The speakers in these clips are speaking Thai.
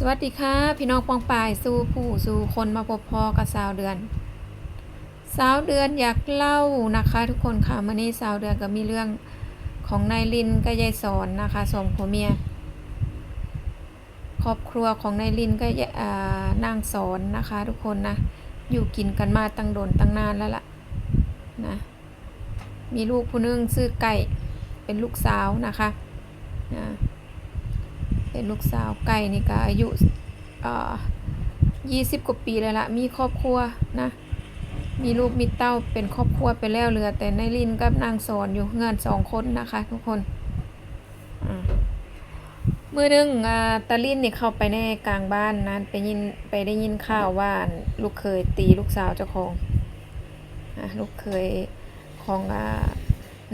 สวัสดีค่ะ พี่น้องปองปายสู่ผู้สู่คนมาพบพอกับสาวเดือน สาวเดือนอยากเล่านะคะ ทุกคนค่ะมื่อนี้สาวเดือนก็มีเรื่องของนายลินกับยายสอนนะคะสองผัวเมีย ครอบครัวของนายลินก็ย่านางสอนนะคะ ทุกคนนะอยู่กินกันมาตั้งโดนตั้งนานแล้วล่ะนะมีลูกผู้นึงชื่อไก่เป็นลูกสาวนะคะนะ เป็นลูกสาวไก่นี่ก็อายุยี่สิบกว่าปีแล้วละมีครอบครัวนะ มีลูกมีเต้าเป็นครอบครัวไปแล้วเหลือ แต่นายลินกับนางสอนอยู่เงินสองคนนะคะ ทุกคนอ่ามือหนึงอ่าตาลินนี่เข้าไปในกลางบ้านนั้นไปยินไปได้ยินข่าวว่าลูกเคยตีลูกสาวเจ้าของอลูกเคยของอ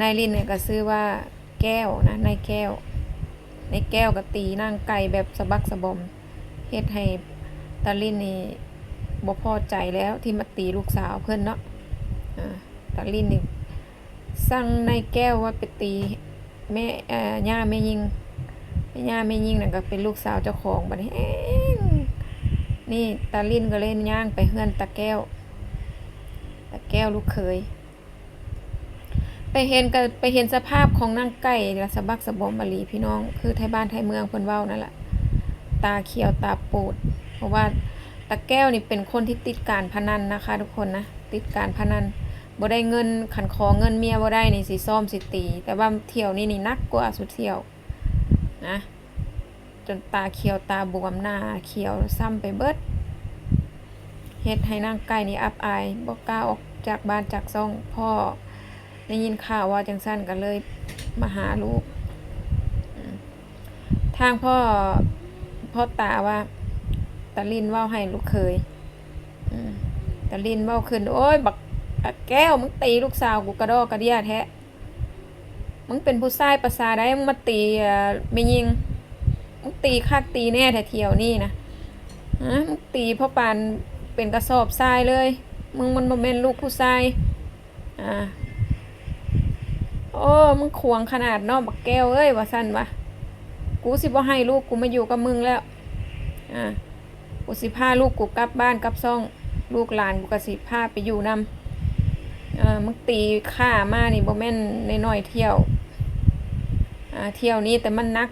นายลินเนี่ยก็ซื้อว่าแก้วนะนายแก้ว ในแก้วกับตีนางไก่แบบสะบักสะบอมเฮ็ดให้ตาลินนี่บ่พอใจแล้วที่มาตีลูกสาวเพื่อนเนาะอ่าตาลินนี่สั่งในแก้วว่าไปตีแม่เอ่อย่าแม่ยิงแม่ย่าแม่ยิงนั่นก็เป็นลูกสาวเจ้าของบัดนี้เองนี่ตาลินก็เล่นย่างไปเฮือนตาแก้ว ตาแก้วลูกเคย ไปเห็นกันไปเห็นสภาพของนางไก่และสะบักสะบอมบลีพี่น้อง คือไทยบ้านไทยเมืองเพิ่นเว้านั่นแหละตาเขียวตาปูด เพราะว่าตาแก้วนี่เป็นคนที่ติดการพนันนะคะ ทุกคนนะติดการพนันบ่ได้เงินขันขอเงินเมียบ่ได้นี่สิซ่อมสิตี แต่ว่าเที่ยวนี่นี่นักกว่าสุดเที่ยวนะจนตาเขียวตาบวมหน้าเขียวซ้ำไปเบิดเฮ็ดให้นางไก่นี่อับอายบ่กล้าออกจากบ้านจากซ่องพ่อ ได้ยินข่าวว่าจังสั้นกันเลยมาหาลูก ทางพ่อพ่อตาว่าตาลินว่าให้ลูกเคยตาลินว่าขึ้น โอ้ยบักแก้วมึงตีลูกสาวกูกระดอกกระเดียแท้มึงเป็นผู้ชายประสาได้มึงมาตีไม่ยิงมึงตีคักตีแน่แท้เที่ยวนี่นะฮะมึงตีพ่อปานเป็นกระสอบทรายเลย มึงมันบ่แม่นลูกผู้ชายอ่า โอ้มึงขวงขนาดนอกบักแก้วเอ้ยว่าสั้นวะกูสิบ่ให้ลูกกูมาอยู่กับมึงแล้ว อ่ากูสิพาลูกกูกลับบ้านกลับซ่อง ลูกหลานกูก็สิพาไปอยู่นำอ่ามึงตีข้ามานี่บ่แม่นน้อยๆเที่ยวอ่าเที่ยวนี้แต่มันนัก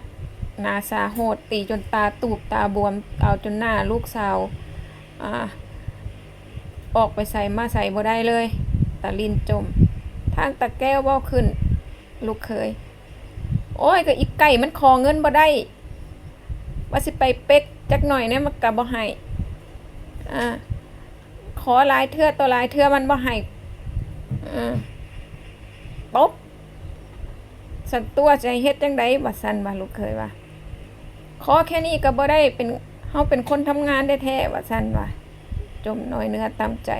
นาสาโหดตีจนตาตูบตาบวมเอาจนหน้าลูกสาวอ่าออกไปใส่มาใส่บ่ได้เลยตาลินจม ทางตะแก้วเว่าขึ้น ลูกเคย โอ้ยก็อีกไก่มันขอเงินบ่ได้ ว่าสิไปเป็กจักหน่อยเนี่ยมันกะบ่ให้อ่าขอลายเทือต่อหลายเทือมันบ่ให้อ่าตบสันตัวจเฮ็ดจังไดว่าซั่นว่ลูกเคยว่าขอแค่นี้ก็บ่ได้เป็นเฮาเป็นคนทำงานได้แท้ๆว่าซั่นว่าจมน้อยเนื้อตามใจ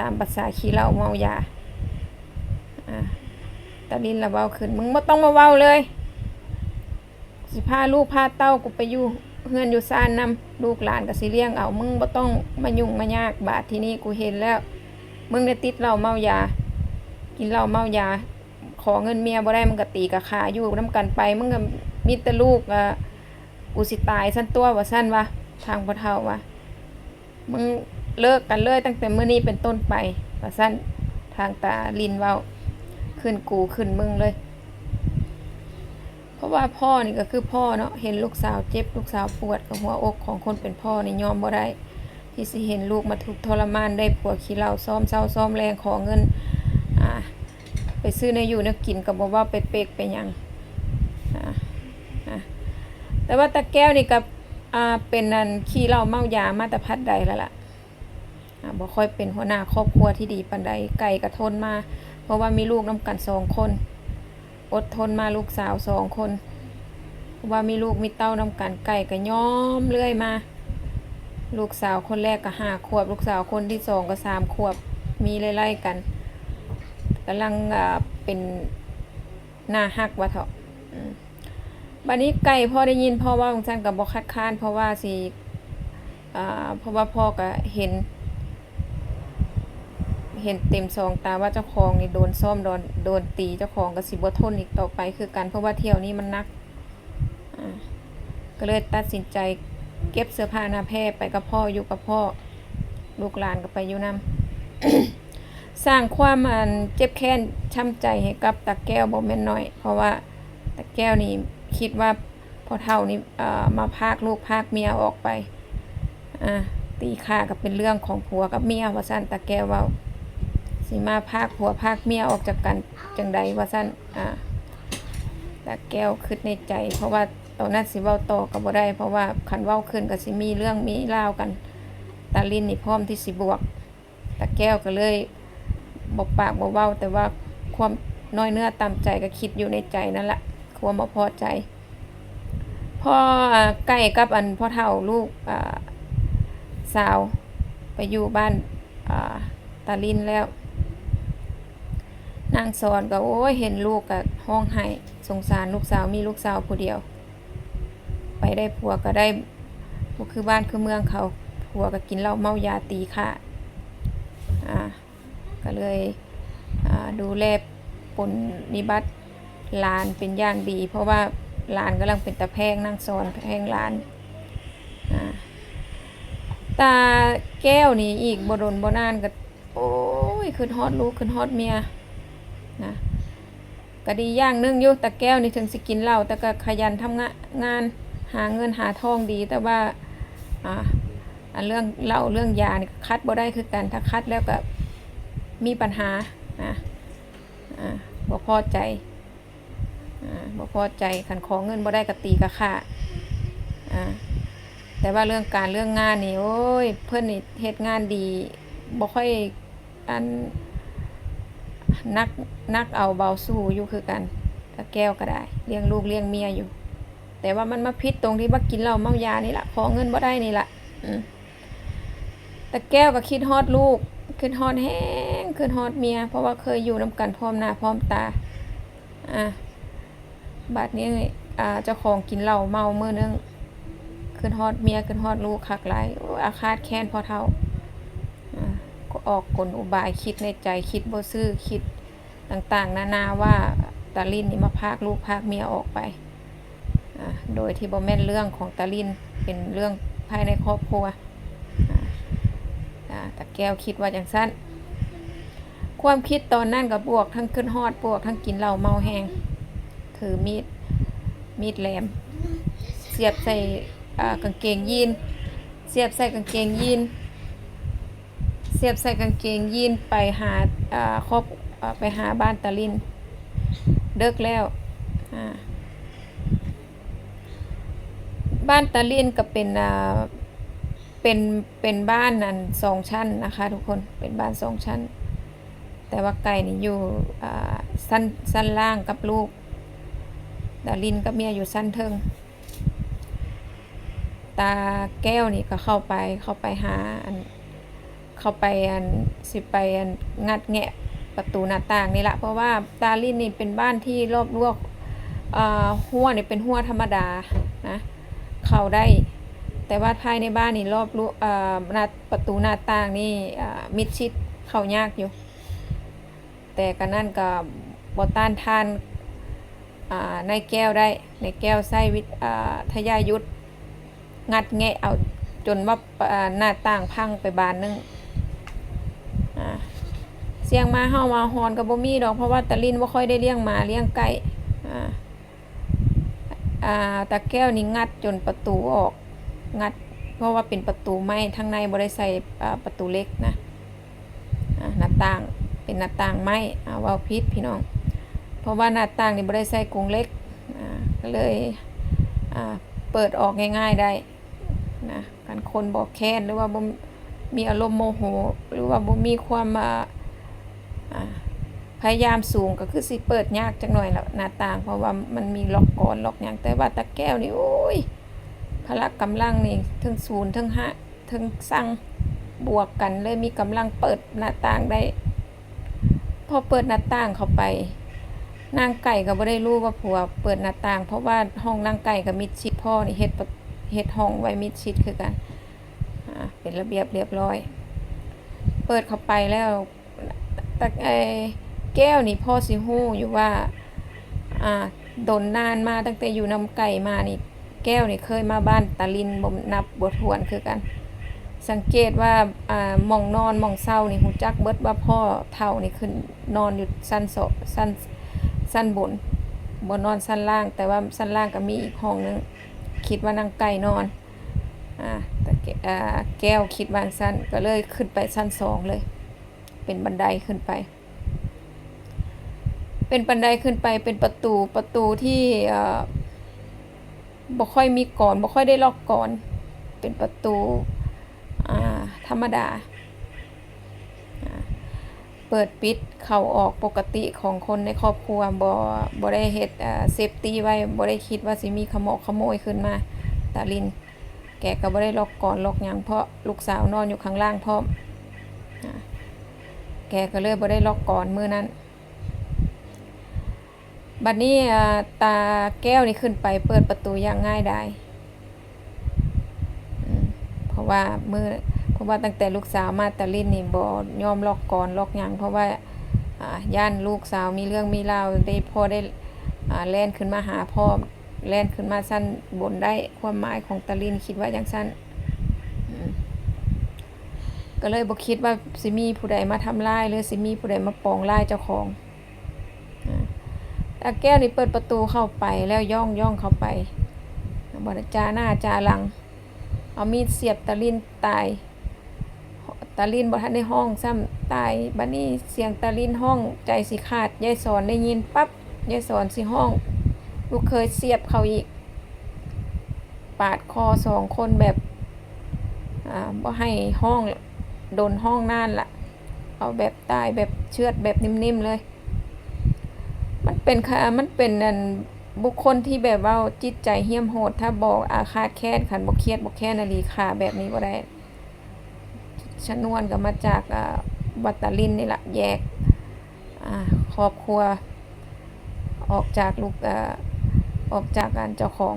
ตามภาษาขี้เหล้าเมายาอะ ตาลินละเว้าขึ้น มึงไม่ต้องมาเว้าเลย สิพาลูกพาเต้ากูไปอยู่เฮือนอยู่ซ่านนำลูกหลานก็สิเลี้ยงเอา มึงบ่ต้องมายุ่งมายากบาดที่นี่กูเห็นแล้ว มึงได้ติดเหล้าเมายา กินเหล้าเมายา ขอเงินเมียบ่ได้มึงก็ตีกับขาอยู่นํกันไป มึงก็มีแต่ลูกอะกูสิตายซั่นตัวว่าซั่นวะทางพ่อเฒ่าว่ามึงเลิกกันเลยตั้งแต่มื้อนี้เป็นต้นไปว่าซั่นทางตาลินเว้า ขึ้นกูขึ้นมึงเลย เพราะว่าพ่อนี่ก็คือพ่อเนาะเห็นลูกสาวเจ็บ ลูกสาวปวดกับหัวอกของคนเป็นพ่อนี่ยอมบ่ได้ที่สิเห็นลูกมาถูกทรมานได้ผัวขี้เหล้าซ้อมเศร้าซ้อมแรงขอเงินอ่าไปซื้อในอยู่ในกินกับบ่ว่าไปเปกไปยังแต่ว่าตะแก้วนี่กับเป็นนันขี้เหล้าเมายามาแต่พัดใดแล้วล่ะอ่าบ่ค่อยเป็นหัวหน้าครอบครัวที่ดีปานใดไก่กระทนมา เพราะว่ามีลูกน้ำกันสองคน อดทนมาลูกสาวสองคนว่ามีลูกมีเต้าน้ำกันไก่ก็ย้อมเรื่อยมา ลูกสาวคนแรกก็ห้าขวบ ลูกสาวคนที่สองก็สามขวบมีไล่ๆกันกำลังอ่าเป็นหน้าหักวะเถอะบัดนี้ไก่พ่อได้ยินพ่อว่าของฉันกับบอคัดค้านเพราะว่าสิอ่าเพราะว่าพ่อก็เห็น เห็นเต็มซองตาว่าเจ้าของนี่โดนซ่อมโดนโดนตีเจ้าของก็สิบ่ทนอีกต่อไป คือกันเพราะว่าเที่ยวนี้มันนักก็เลยตัดสินใจเก็บเสื้อผ้าหน้าแพร่ไปกับพ่ออยู่กับพ่อลูกหลานก็ไปอยู่นำสร้างความอันเจ็บแค้นช้ำใจให้กับตาแก้วบ่แม่นน้อย เพราะว่าตาแก้วนี่คิดว่าพอเฒ่านี่มาพากลูกพากเมียออกไป อ่าตีค่าก็เป็นเรื่องของผัวกับเมียว่าซั่นตาแก้วเว้า สิมาพากผัวพากเมียออกจากกันจังใดว่าซั่นอ่าตาแก้วคิดในใจ เพราะว่าตอนนั้นสิเว้าต่อก็บ่ได้ เพราะว่าคันเว้าขึ้นก็สิมีเรื่องมีรากัน ตาลินนี่พร้อมที่สิบวกตาแก้วก็เลยบอกปากบอกเว้า แต่ว่าความน้อยเนื้อตามใจก็คิดอยู่ในใจนั่นแหละความบ่พอใจพ่อใกล้กับอันพ่อเฒ่าลูกอ่าสาวไปอยู่บ้านอ่าตาลินแล้ว นางสอนก็โอ้ยเห็นลูกก็ห้องไห้สงสารลูกสาวมีลูกสาวผู้เดียว ไปได้ผัวก็ได้บ่คือบ้านคือเมืองเขาผัวก็กินเหล้าเมายาตีค่ะอ่าก็เลยอ่าดูแลปนนิบัติหลานเป็นอย่างดี เพราะว่าหลานกำลังเป็นตะแพงนั่งสอนแพงหลานอ่าตาแก้วนี่อีกบ่ดนบ่นานก็โอ้ยขึ้นฮอดลูกขึ้นฮอดเมีย นะก็ดีอย่างนึงอยู่ตาแก้วนี่ถึงสิกินเหล้าแต่ก็ขยันทำงานงานหาเงินหาทองดี แต่ว่าอ่าอันเรื่องเหล้าเรื่องยานี่คัดบ่ได้คือกันถ้าคัดแล้วก็มีปัญหาอะอ่าบ่พอใจอ่าบ่พอใจขันของเงินบ่ได้ก็ตีก็ค่าอ่าแต่ว่าเรื่องการเรื่องงานนี่โอ้ยเพิ่นนี่เฮ็ดงานดีบ่ค่อยอัน นักนักเอาเบาสู้อยู่คือกันถ้าแก้วก็ได้เลี้ยงลูกเลี้ยงเมียอยู่ แต่ว่ามันมาพิษตรงที่ว่ากินเหล้าเมายานี่แหละขอเงินบ่ได้นี่แหละแต่แก้วก็คิดฮอดลูกคิดฮอดแห้งคิดฮอดเมีย เพราะว่าเคยอยู่นำกันพร้อมหน้าพร้อมตาอะบัดนี้อ่าเจ้าของกินเหล้าเมาเมื้อนึงคิดฮอดเมียคิดฮอดลูกคักหลายโอ้ยอาฆาตแค้นพอเท่า ออกกลอุบายคิดในใจคิดบ่ซื่อคิดต่างๆ นานาว่าตาลินนี่มาพากลูกพากเมียออกไป โดยที่บ่แม่นเรื่องของตาลินเป็นเรื่องภายในครอบครัวอ่าตะแก้วคิดว่าอย่างสั้น ความคิดตอนนั้นกับบวกทั้งขึ้นฮอดบวกทั้งกินเหล้าเมาแหงถือมีดมีดแหลม เสียบใส่กางเกงยีน เสียบใส่กางเกงยีน เสียบใส่กางเกงยีนไปหาอ่าครบไปหาบ้านตาลินเดิกแล้วบ้านตาลินก็เป็นอ่าเป็นเป็นบ้านนั้นสองชั้นนะคะทุกคนเป็นบ้านสองชั้น แต่ว่าไก่นี่อยู่อ่าสั้นสั้นล่างกับลูกดารินกับเมียอยู่สั้นเทิงตาแก้วนี่ก็เข้าไปเข้าไปหาอัน เข้าไปอันสิไปอันงัดแงะประตูหน้าต่างนี่แหละเพราะว่าตาลินนี่เป็นบ้านที่รอบรั้วอ่าหัวนี่เป็นหัวธรรมดานะเข้าได้ แต่ว่าภายในบ้านนี่รอบรั้วหน้าประตูหน้าต่างนี่มิดชิดเข้ายากอยู่ แต่ก็นั่นก็บ่ต้านทานาในแก้วได้ในแก้วไส้วิทยายุทธงัดแงะเอาจนว่าหน้าต่างพังไปบานนึง เสียงมาเฮามาฮอนก็บ่มีดอกเพราะว่าตะลินบ่ค่อยได้เลี้ยงหมาเลี้ยงไก่อ่าอ่าตาแก้วนี่งัดจนประตูออกงัด เพราะว่าเป็นประตูไม้ทางในบริใส่ประตูเล็กนะอ่าหน้าต่างเป็นหน้าต่างไม้อาว่าพิษพี่น้อง เพราะว่าหน้าต่างนี่บริใส่กรงเล็กอ่าก็เลยอ่าเปิดออกง่าย ๆได้นะการคนบอกแค้นหรือว่าบ่มีอารมณ์โมโห หรือว่าบ่มีความอ่า พยายามสูงก็คือสิเปิดยากจังหน่อยแล้วหน้าต่าง เพราะว่ามันมีล็อกก่อนล็อกอย่างแต่ว่าตะแก้วนี่โอ้ยพละกำลังนี่ถึงศูนย์ถึงห้าถึงสั่งบวกกันเลยมีกำลังเปิดหน้าต่างได้ พอเปิดหน้าต่างเข้าไป นางไก่ก็บ่ได้รู้ว่าผัวเปิดหน้าต่าง เพราะว่าห้องนางไก่กับมิดชิดพ่อนี่เฮ็ดเฮ็ดห้องไว้มิดชิดคือกันเป็นระเบียบเรียบร้อย เปิดเข้าไปแล้ว ตะไอแก้วนี่พ่อสิฮู้อยู่ว่า อ่าโดนนานมาตั้งแต่อยู่นำไก่มานี่ แก้วนี่เคยมาบ้านตาลินบ่นับบ่ถ้วนคือกัน สังเกตว่าอ่ามองนอนมองเศร้านี่หูจักเบิดว่าพ่อเฒ่านี่ขึ้นนอนอยู่ชั้นโซชั้นชั้นบนบ่นอนชั้นล่าง แต่ว่าชั้นล่างก็มีอีกห้องนึงคิดว่านางไก่นอนอ่าแต่แก้วคิดว่าชั้นก็เลยขึ้นไปชั้นสองเลย เป็นบันไดขึ้นไป เป็นบันไดขึ้นไปเป็นประตูประตูที่บ่ค่อยมีก่อนบ่ค่อยได้ล็อกก่อน เป็นประตูธรรมดา เปิดปิดเข้าออกปกติของคนในครอบครัวบ่บ่ได้เฮ็ดเซฟตี้ไว้บ่ได้คิดว่าสิมีขโมยขโมยขึ้นมาตาลิน แกก็บ่ได้ล็อกก่อนล็อกยังเพราะลูกสาวนอนอยู่ข้างล่างพร้อมอ่าแกก็เลยบ่ได้ล็อกก่อนมือนั้นบัดนี้ตาแก้วนี่ขึ้นไปเปิดประตูอย่างง่ายไดายอืมเพราะว่ามือเพราะว่าตั้งแต่ลูกสาวมาตาลินนี่บ่ยอมล็อกก่อนล็อกหยังเพราะว่าย่านลูกสาวมีเรื่องมีราวได้พ่อได้แล่นขึ้นมาหาพ่อแล่นขึ้นมาสั้นบนได้ความหมายของตาลินคิดว่าอย่างสั้น ก็เลยบ่คิดว่าสิมีผู้ใดมาทำร้ายหรือสิมีผู้ใดมาปองร้ายเจ้าของตาแก้วนี่เปิดประตูเข้าไปแล้วย่องย่องเข้าไปบไดจาหน้าจาหลัง เอามีดเสียบตาลินตายตาลินบ่ทันในห้องซ้ำตายบัดนี้เสียงตาลินห้องใจสิขาดยายสอนได้ยินปั๊บยายสอนสิห้อง ลูกเคยเสียบเขาอีก ปาดคอสองคนแบบอ่าบ่ให้ห้อง โดนห้องน่านละเอาแบบตายแบบเชือดแบบนิ่มๆเลย มันเป็นค่ะมันเป็นอันบุคคลที่แบบว่าจิตใจเหี้ยมโหด ถ้าบอกอาฆาตแค้นขันบ่เครียดบ่แค้นอลีขาแบบนี้บ่ได้ชนวนก็มาจากอ่าวัตตาลินนี่ล่ะแยกครอบครัว ออกจากลูกออกจากการเจ้าของ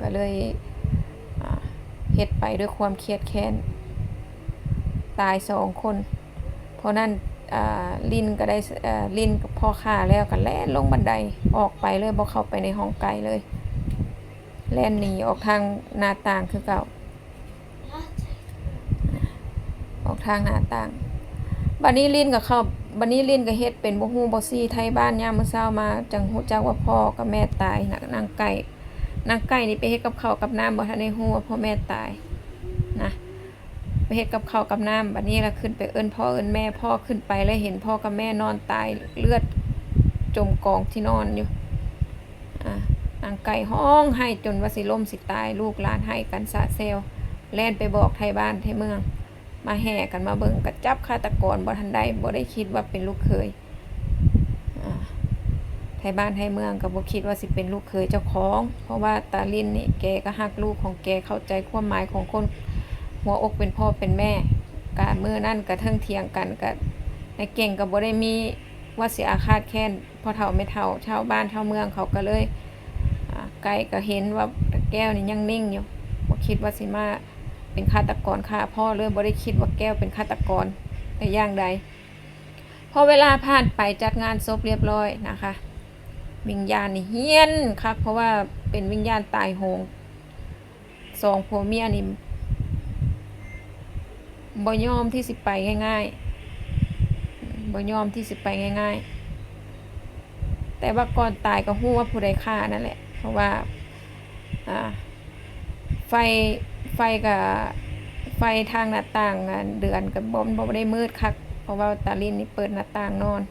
ก็เลยเฮ็ดไปด้วยความเครียดแค้น ตายสองคน เพราะนั้นลินก็ได้ลินกับพ่อข้าแล้วก็แล่นลงบันไดออกไปเลยบ่เข้าไปในห้องไกลเลย แล่นหนีออกทางหน้าต่างคือเก่า ออกทางหน้าต่างบัดนี้ลินก็เข้าบัดนี้ลินก็เฮ็ดเป็นบ่ฮู้บ่ซี่ไทยบ้านยามมื้อเช้ามาจังฮู้จักว่าพ่อกับแม่ตายนางไก่นางไก่นี่ไปเฮ็ดกับเขากับน้ำบ่ทันได้ฮู้ว่าพ่อแม่ตาย เฮ็ดกับข้าวกับน้ำบัดนี้ละขึ้นไปเอิ้นพ่อเอิ้นแม่พ่อขึ้นไปแล้วเห็นพ่อกับแม่นอนตายเลือดจมกองที่นอนอยู่อ่านางไก่ห้องให้จนว่าสิล่มสิตายลูกหลานให้กันสะเซลแล่นไปบอกไทยบ้านไทยเมือง มาแห่กันมาเบิ่งกัจับฆาตกรบ่ทันใดบ่ได้คิดว่าเป็นลูกเคยไทยบ้านไทยเมืองก็บ่คิดว่าสิเป็นลูกเคยเจ้าของ เพราะว่าตาลินนี่แกก็ฮักลูกของแกเข้าใจความหมายของคน หัวอกเป็นพ่อเป็นแม่กะมือนั่นกะเทิงเถียงกันกะในเก่งก็บ่ได้มีว่าสิอาฆาตแค้นพอเฒ่าไม่เฒ่าชาวบ้านชาวเมืองเขาก็เลยไกลก็เห็นว่าแก้วนี่ยังนิ่งอยู่บ่คิดว่าสิมาเป็นฆาตกรฆ่าพ่อเลยบ่ได้คิดว่าแก้วเป็นฆาตกรแต่อย่างใดพอเวลาผ่านไปจัดงานศพเรียบร้อยนะคะ วิญญาณนี่เฮี้ยนครับเพราะว่าเป็นวิญญาณตายโหงสองผัวเมียนี่ บ่ยอมที่สิไปง่ายๆบ่ยอมที่สิไปง่าย ๆ แต่ว่าก่อนตายก็ฮู้ว่าผู้ใดฆ่านั่นแหละ เพราะว่าไฟไฟกับไฟทางหน้าต่างเดือนกับบ่บ่ได้มืดคัก เพราะว่าตาลินนี่เปิดหน้าต่างนอน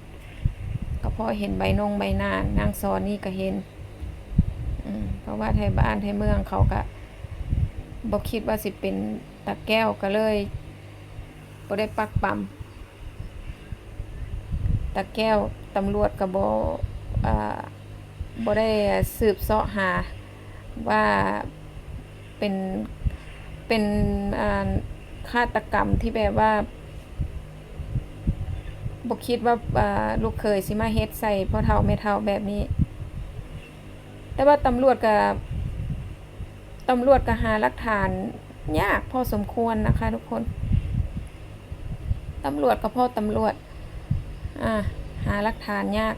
ก็พอเห็นใบนงใบหน้านางซอนนี่ก็เห็นเพราะว่าไทยบ้านไทยเมืองเขาก็บ่คิดว่าสิเป็นตาแก้วก็เลย บ่ได้ปักปั๊มตะแก้วตำรวจก็บ่อ่าบ่ได้สืบเสาะหาว่าเป็นเป็นฆาตกรรมที่แบบว่าบ่คิดว่าาลูกเคยสิมาเฮ็ดใส่พ่อเฒ่าแม่เฒ่าแบบนี้ แต่ว่าตำรวจก็ตำรวจก็หาหลักฐานยากพอสมควรนะคะทุกคน ตำรวจก็พ่อตำรวจอ่าหาหลักฐานยาก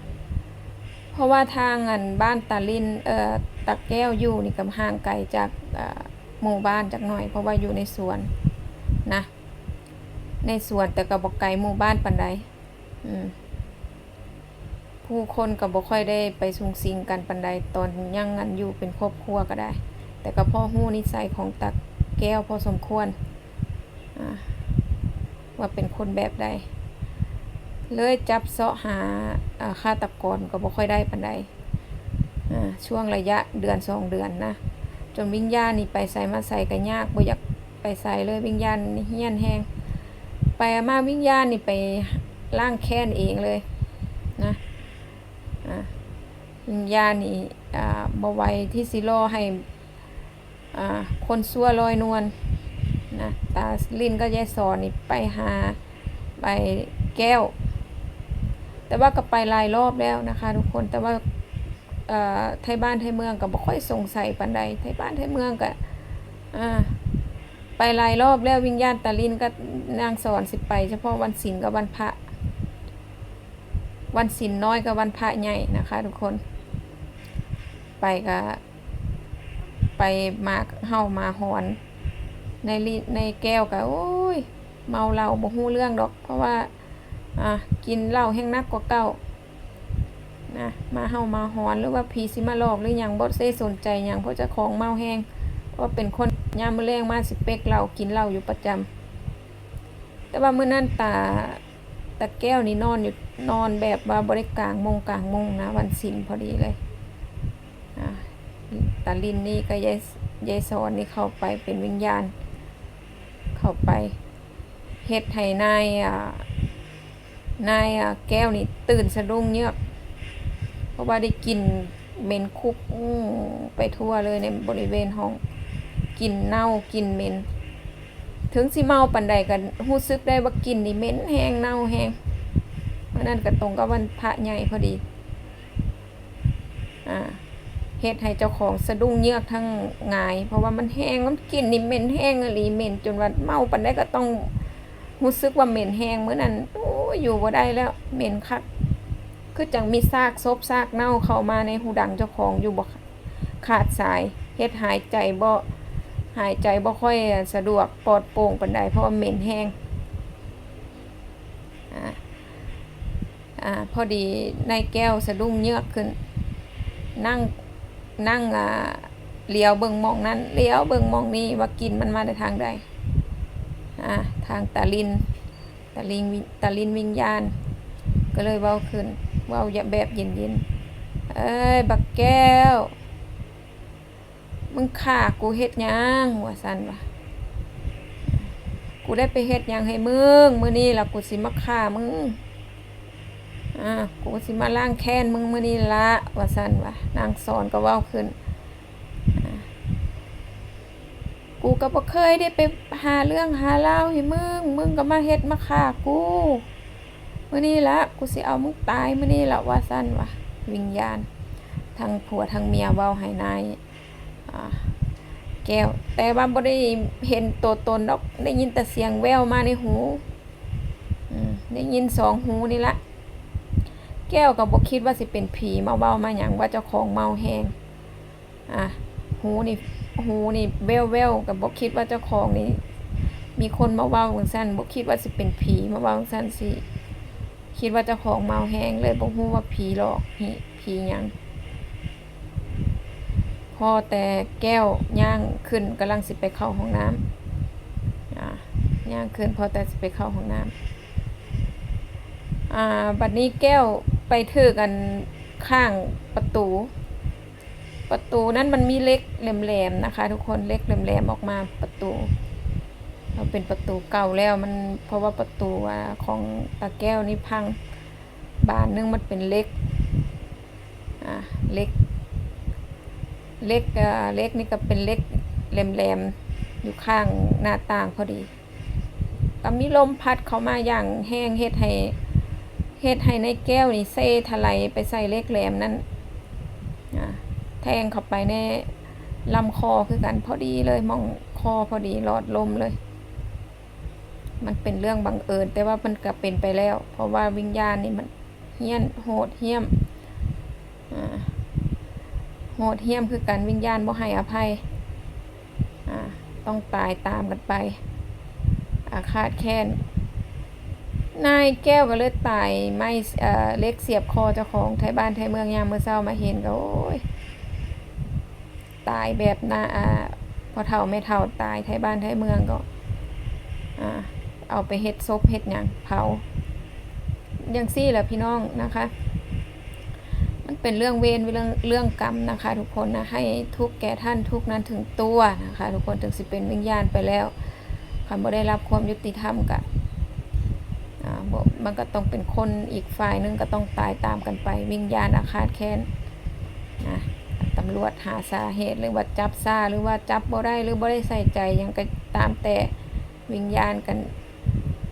เพราะว่าทางอันบ้านตาลินเอ่อตักแก้วอยู่นี่ก็ห่างไกลจากอหมู่บ้านจักหน่อย เพราะว่าอยู่ในสวนนะในสวนแต่ก็บ่ไกลหมู่บ้านปานใดอืมผู้คนก็บ่ค่อยได้ไปสุงสิงกันปานใดตอนยังงันอยู่เป็นครอบครัวก็ได้ แต่ก็พ่อฮู้นิสัยของตักแก้วพอสมควรอ่า ว่าเป็นคนแบบใดเลยจับเสาะหาอ่าฆาตกรก็บ่ค่อยได้ปานใดช่วงระยะเดือนสองเดือนนะจนวิญญาณนี่ไปใส่มาใส่ก็ยากบ่อยากไปใส่เลยวิญญาณนี่เฮี้ยนแฮงไปมาวิญญาณนี่ไปล่างแค้นเองเลยนะอ่าวิญญาณนี่บ่ไวที่สิรอให้คนซั่วลอยนวล ตาลินก็ยายสอนนี่ไปหาไปแก้ว แต่ว่าก็ไปหลายรอบแล้วนะคะ ทุกคนแต่ว่าไทยบ้านไทยเมืองก็บ่ค่อยสงสัยปานใดไทยบ้านไทยเมืองก็ไปหลายรอบแล้ววิญญาณตาลินก็นางสอนสิไป เฉพาะวันศีลกับวันพระ วันศีลน้อยกับวันพระใหญ่นะคะ ทุกคน ไปก็ไปมาเฮามาหอน ในลิในแก้วก็โอ้ย เมาเหล้าบ่ฮู้เรื่องดอก เพราะว่า อะกินเหล้าแห้งนักกว่าเก่านะมาเฮามาหอนหรือว่าผีสิมาหลอกหรือหยังบ่ได้สนใจหยังเพราะเจ้าของเมาแห้งเพราะว่าเป็นคนยามมื้อแลงมาสิเป๊กเหล้ากินเหล้าอยู่ประจำแต่ว่ามื้อนั้นตาตาแก้วนี่นอนอยู่นอนแบบว่าบ่ได้กลางมงกลางมงนะ วันศีลพอดีเลยอะตาลินนี่ก็ยายยายสอนนี่เข้าไปเป็นวิญญาณาไปเฮ็ดให้นายนายแก้วนี่ตื่นสะดุ้งเยอกเพราะว่าได้กลินเหม็นคุกไปทั่วเลยในบริเวณห้องกลินเน่ากลินเหม็น ถึงสิเมาปันใดกันรู้สึกได้ว่ากลินนี่เหม็นแห้งเน่าแห้งเพราะนั้นก็ตรงกับวันพระใหญ่พอดี อ่า เฮ็ดให้เจ้าของสะดุ้งเยือกทั้งหงาย เพราะว่ามันแห้งมันกลินนี่เหม็นแห้งอลีเหม็นจนว่าเมาปันใดก็ต้องรู้สึกว่าเหม็นแห้งเมื่อนั้นโอ้ยอยู่บ่ได้แล้วเหม็นคักคือจังมีซากซบซากเน่าเข้ามาในหูดังเจ้าของอยู่บ่ขาดสายเฮ็ดหายใจบ่หายใจบ่ค่อยสะดวกปลอดโปร่งปานใดเพราะว่าเหม็นแห้งอ่าอ่าพอดีนายแก้วสะดุ้งเยือกขึ้น นั่ง นั่งอ่าเลี้ยวเบิ่งมองนั้นเลี้ยวเบิ่งมองนี้ว่ากินมันมาในทางใดอ่าทางตาลินตาลิงตาลินวิญญาณ ก็เลยเว้าขึ้นเว้าอย่าแบบเย็นๆเอ้ยบักแก้ว มึงฆ่ากูเฮ็ดยังว่าซั่นวะกูได้ไปเฮ็ดยังให้มึงมื้อนี้ล่ะกูสิมาฆ่ามึง อ่ากูสิมาล้างแค้นมึงมื้อนี้ละว่าซั่นวะนางสอนก็เว้าขึ้นกูก็บ่เคยได้ไปหาเรื่องหาเล่าให้มึง มึงก็มาเฮ็ดมาฆ่ากูมื้อนี้ละกูสิเอามึงตายมื้อนี้ละว่าซั่นวะวิญญาณทั้งผัวทั้งเมียเว้าให้นายแก้ว แต่ว่าบ่ได้เห็นตัวตนดอก ได้ยินแต่เสียงแววมาในหูได้ยินสองหูนี่ละ แก้วก็บ่คิดว่าสิเป็นผีเมาเว้ามาหยังว่าเจ้าของเมาแฮงอะหูนี่หูนี่แววแววกับบอกคิดว่าเจ้าของนี่มีคนมาเว้าจังซั่นบอกคิดว่าสิเป็นผีมาเว้าจังซั่นสิคิดว่าเจ้าของเมาแห้งเลยบ่ฮู้ว่าผีหลอกผีผีหยังพอแต่แก้วย่างขึ้นกำลังสิไปเข้าห้องน้ำอ่าย่างขึ้นพอแต่สิไปเข้าห้องน้ำอ่าบัดนี้แก้ว ไปถือกันข้างประตู ประตูนั้นมันมีเล็กแหลมๆนะคะ ทุกคนเล็กแหลมๆออกมาประตูเราเป็นประตูเก่าแล้วมันเพราะว่าประตูอของตาแก้วนี่พังบานนึงมันเป็นเล็กอ่าเล็ก เล็กอ่าเล็กนี่ก็เป็นเล็กแหลมๆอยู่ข้างหน้าต่างพอดีก็มีลมพัดเข้ามาอย่างแห้งเฮ็ดให้ เฮ็ดให้ในแก้วนี่เซทลายไปใส่เล็กแหลมนั้นแทงเข้าไปในลำคอคือกันพอดีเลยมองคอพอดีหลอดลมเลย มันเป็นเรื่องบังเอิญแต่ว่ามันก็เป็นไปแล้ว เพราะว่าวิญญาณนี่มันเฮี้ยนโหดเหี้ยมโหดเหี้ยมคือกันวิญญาณบ่ให้อภัยต้องตายตามกันไป อาฆาตแค้น นายแก้วก็เลยตายไม่เอ่อเล็กเสียบคอเจ้าของไทยบ้านไทยเมืองยามเมื่อเช้ามาเห็นก็โอ้ยตายแบบหน้าอ่าพอเท่าไม่เท่าตายไทยบ้านไทยเมืองก็อ่าเอาไปเฮ็ดซบเฮ็ดหยังเผาย่างซี่แหละพี่น้องนะคะ มันเป็นเรื่องเวรเรื่องเรื่องกรรมนะคะ ทุกคนนะให้ทุกแก่ท่านทุกนั้นถึงตัวนะคะ ทุกคนถึงสิเป็นวิญญาณไปแล้วคันบ่ได้รับความยุติธรรมกะ อ่าบ่มันก็ต้องเป็นคนอีกฝ่ายหนึงก็ต้องตายตามกันไป วิญญาณอาฆาตแค้นนะตำรวจหาสาเหตุหรือว่าจับซาหรือว่าจับบ่ได้หรือบ่ได้ใส่ใจยังก็ตามแต่วิญญาณกัน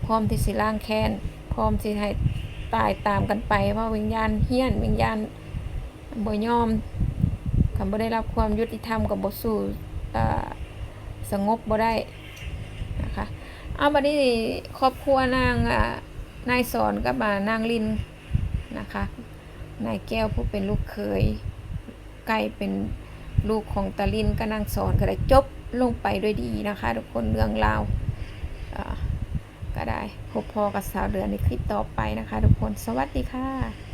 พร้อมที่สิล้างแค้นพร้อมที่ให้ตายตามกันไปเพราะวิญญาณเฮี้ยน วิญญาณบ่ยอมคำบ่ได้รับความยุติธรรมกับบ่สู้อ่สงบบ่ได้นะคะเอาบัดนี้ครอบครัวนางอ่า นายสอนก็มานางลินนะคะนายแก้วผู้เป็นลูกเคยไก่เป็นลูกของตาลินกับนางสอนก็ได้จบลงไปด้วยดีนะคะ ทุกคนเรื่องราวก็ได้พบพอกับสาวเดือนในคลิปต่อไปนะคะ ทุกคนสวัสดีค่ะ